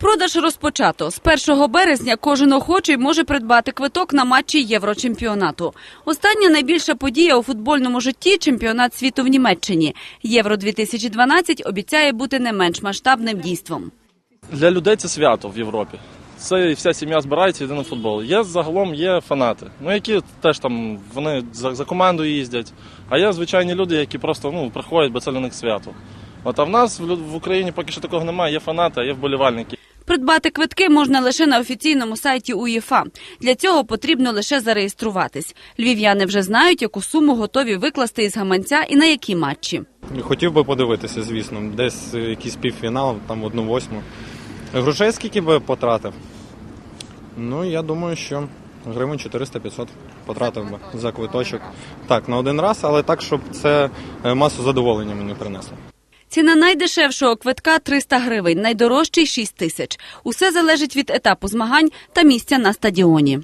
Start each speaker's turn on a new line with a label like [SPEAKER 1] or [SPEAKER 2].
[SPEAKER 1] Продаж розпочато. З 1 березня кожен охочий може придбати квиток на матчі Єврочемпіонату. Остання найбільша подія у футбольному житті – чемпіонат світу в Німеччині. Євро-2012 обіцяє бути не менш масштабним дійством.
[SPEAKER 2] Для людей це свято в Європі. Це вся сім'я збирається йде на футбол. Є загалом є фанати, ну які теж там вони за, за командою їздять. А є звичайні люди, які просто ну приходять, бо це для них свято. От а в нас в, в Україні поки що такого немає. Є фанати, а є вболівальники.
[SPEAKER 1] Придбати квитки можна лише на офіційному сайті УЄФА. Для цього потрібно лише зареєструватись. Львів'яни вже знають, яку суму готові викласти із гаманця і на які матчі.
[SPEAKER 3] Хотів би подивитися, звісно, десь е, якийсь півфінал, там одну восьму. Грошей скільки би потратив? Ну, я думаю, що гривень 400-500 потратив би за квиточок. Так, на один раз, але так, щоб це е, масу задоволення мені принесло.
[SPEAKER 1] Ціна найдешевшого квитка – 300 гривень, найдорожчий – 6 тисяч. Усе залежить від етапу змагань та місця на стадіоні.